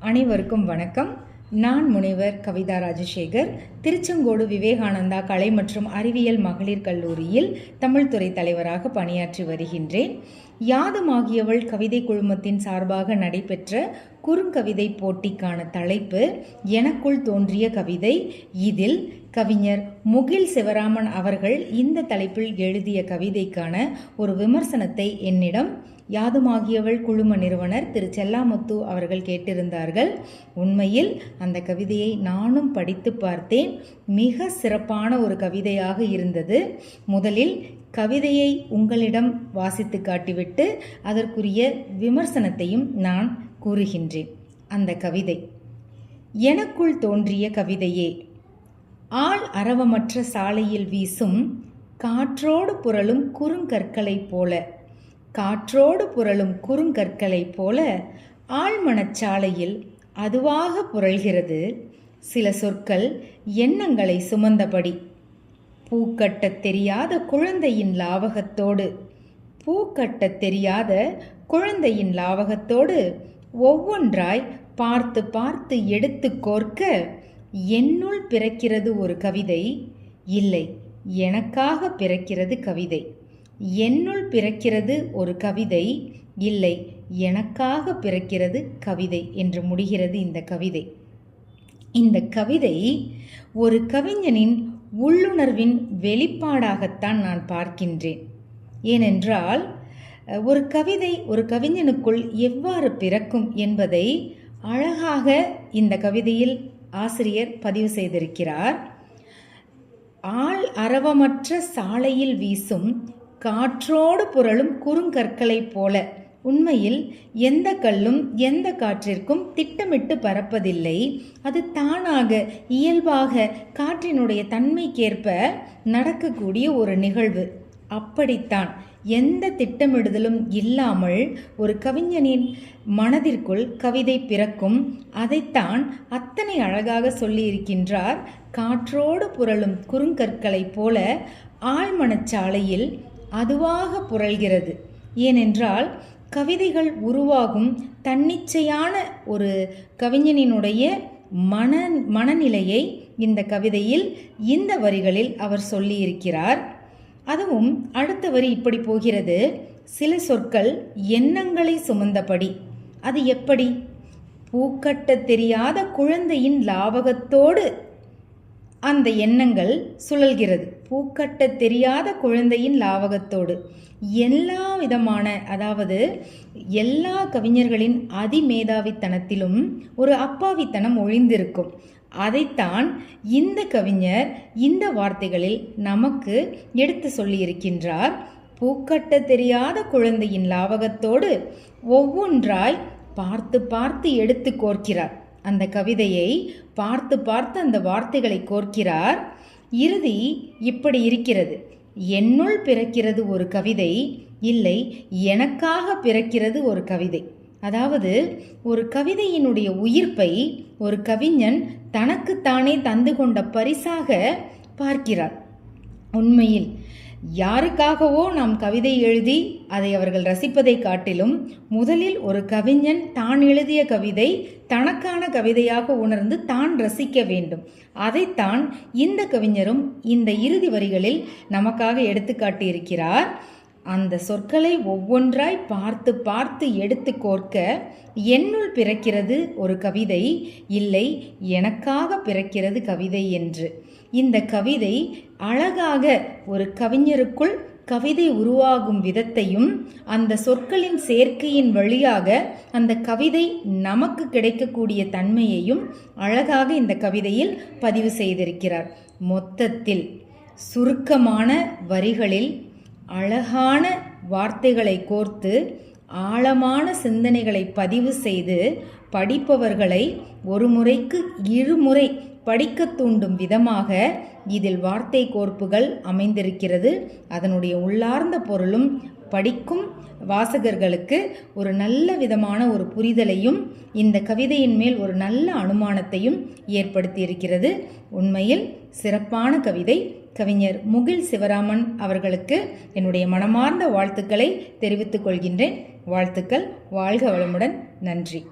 அனைவருக்கும் வணக்கம். நான் முனைவர் கவிதா ராஜசேகர். திருச்செங்கோடு விவேகானந்தா கலை மற்றும் அறிவியல் மகளிர் கல்லூரியில் தமிழ்துறை தலைவராக பணியாற்றி வருகின்றேன். யாதுமாகியவள் கவிதை குழுமத்தின் சார்பாக நடைபெற்ற குறுங்கவிதை போட்டிக்கான தலைப்பு எனக்குள் தோன்றிய கவிதை. இதில் கவிஞர் முகில் சிவராமன் அவர்கள் இந்த தலைப்பில் எழுதிய கவிதைக்கான ஒரு விமர்சனத்தை என்னிடம் யாதுமாகியவள் குழும நிறுவனர் திரு செல்லாமுத்து அவர்கள் கேட்டிருந்தார்கள் உண்மையில் அந்த கவிதையை நானும் படித்து பார்த்தேன். மிக சிறப்பான ஒரு கவிதையாக இருந்தது. முதலில் கவிதையை உங்களிடம் வாசித்து காட்டிவிட்டு அதற்குரிய விமர்சனத்தையும் நான் கூறுகின்றேன். அந்த கவிதை. எனக்குள் தோன்றிய கவிதையே. ஆள் அரவமற்ற சாலையில் வீசும் காற்றோடு புரளும் குறுங்கற்களைப் போல காற்றோடு புரளும் குறுங்கற்களைப் போல ஆழ்மனச்சாலையில் அதுவாக புரள்கிறது. சில சொற்கள் எண்ணங்களை சுமந்தபடி. பூக்கட்டத் தெரியாத குழந்தையின் லாவகத்தோடு. பூக்கட்டத் தெரியாத குழந்தையின் லாவகத்தோடு ஒவ்வொன்றாய் பார்த்து பார்த்து எடுத்து கோர்க்க என்னுள் பிறக்கிறது ஒரு கவிதை? இல்லை எனக்காக பிறக்கிறது கவிதை. என்னுள் பிறக்கிறது ஒரு கவிதை? இல்லை எனக்காக பிறக்கிறது கவிதை என்று முடிகிறது இந்த கவிதை. இந்த கவிதை ஒரு கவிஞனின் உள்ளுணர்வின் வெளிப்பாடாகத்தான் நான் பார்க்கின்றேன். ஏனென்றால் ஒரு கவிதை ஒரு கவிஞனுக்குள் எவ்வாறு பிறக்கும் என்பதை அழகாக இந்த கவிதையில் ஆசிரியர் பதிவு செய்திருக்கிறார். ஆள் அரவமற்ற சாலையில் வீசும் காற்றோடு புரளும் குறுங்கற்களைப் போல. உண்மையில் எந்த கல்லும் எந்த காற்றிற்கும் திட்டமிட்டு பறப்பதில்லை. அது தானாக இயல்பாக காற்றினுடைய தன்மைக்கேற்ப நடக்கக்கூடிய ஒரு நிகழ்வு. அப்படித்தான் எந்த திட்டமிடுதலும் இல்லாமல் ஒரு கவிஞனின் மனதிற்குள் கவிதை பிறக்கும். அதைத்தான் அத்தனை அழகாக சொல்லியிருக்கின்றார். காற்றோடு புரளும் குறுங்கற்களைப் போல ஆழ்மனச்சாலையில் அதுவாக புரள்கிறது. ஏனென்றால் கவிதைகள் உருவாகும் தன்னிச்சையான ஒரு கவிஞனினுடைய மன மனநிலையை இந்த கவிதையில் இந்த வரிகளில் அவர் சொல்லியிருக்கிறார். அதுவும் அடுத்த வரி இப்படி போகிறது. சில சொற்கள் எண்ணங்களை சுமந்தபடி. அது எப்படி? பூக்கட்ட தெரியாத குழந்தையின் லாவகத்தோடு அந்த எண்ணங்கள் சுழல்கிறது. பூக்கட்ட தெரியாத குழந்தையின் லாவகத்தோடு. எல்லா விதமான அதாவது எல்லா கவிஞர்களின் அதிமேதாவித்தனத்திலும் ஒரு அப்பாவித்தனம் ஒழிந்திருக்கும். அதைத்தான் இந்த கவிஞர் இந்த வார்த்தைகளில் நமக்கு எடுத்து சொல்லியிருக்கின்றார். பூக்கட்ட தெரியாத குழந்தையின் லாவகத்தோடு ஒவ்வொன்றாய் பார்த்து பார்த்து எடுத்து கோர்க்கிறார். அந்த கவிதையை பார்த்து பார்த்து அந்த வார்த்தைகளை கோர்க்கிறார். இறுதி இப்படி இருக்கிறது. என்னுள் பிறக்கிறது ஒரு கவிதை இல்லை எனக்காக பிறக்கிறது ஒரு கவிதை. அதாவது ஒரு கவிதையினுடைய உயிர்ப்பை ஒரு கவிஞன் தனக்குத்தானே தந்து கொண்ட பரிசாக பார்க்கிறார். உண்மையில் யாருக்காகவோ நாம் கவிதை எழுதி அதை அவர்கள் ரசிப்பதை காட்டிலும் முதலில் ஒரு கவிஞன் தான் எழுதிய கவிதை தனக்கான கவிதையாக உணர்ந்து தான் ரசிக்க வேண்டும். அதைத்தான் இந்த கவிஞரும் இந்த இறுதி வரிகளில் நமக்காக எடுத்து காட்டியிருக்கிறார். அந்த சொற்களை ஒவ்வொன்றாய் பார்த்து பார்த்து எடுத்து கோர்க்க என்னுள் பிறக்கிறது ஒரு கவிதை இல்லை எனக்காக பிறக்கிறது கவிதை என்று. இந்த கவிதை அழகாக ஒரு கவிஞருக்குள் கவிதை உருவாகும் விதத்தையும் அந்த சொற்களின் சேர்க்கையின் வழியாக அந்த கவிதை நமக்கு கிடைக்கக்கூடிய தன்மையையும் அழகாக இந்த கவிதையில் பதிவு செய்திருக்கிறார். மொத்தத்தில் சுருக்கமான வரிகளில் அழகான வார்த்தைகளை கோர்த்து ஆழமான சிந்தனைகளை பதிவு செய்து படிப்பவர்களை ஒரு முறைக்கு இருமுறை படிக்க தூண்டும் விதமாக இதில் வார்த்தை கோர்ப்புகள் அமைந்திருக்கிறது. அதனுடைய உள்ளார்ந்த பொருளும் படிக்கும் வாசகர்களுக்கு ஒரு நல்ல விதமான ஒரு புரிதலையும் இந்த கவிதையின் மேல் ஒரு நல்ல அனுமானத்தையும் ஏற்படுத்தியிருக்கிறது. உண்மையில் சிறப்பான கவிதை. கவிஞர் முகில் சிவராமன் அவர்களுக்கு என்னுடைய மனமார்ந்த வாழ்த்துக்களை தெரிவித்துக் கொள்கின்றேன். வாழ்த்துக்கள். வாழ்க வளமுடன். நன்றி.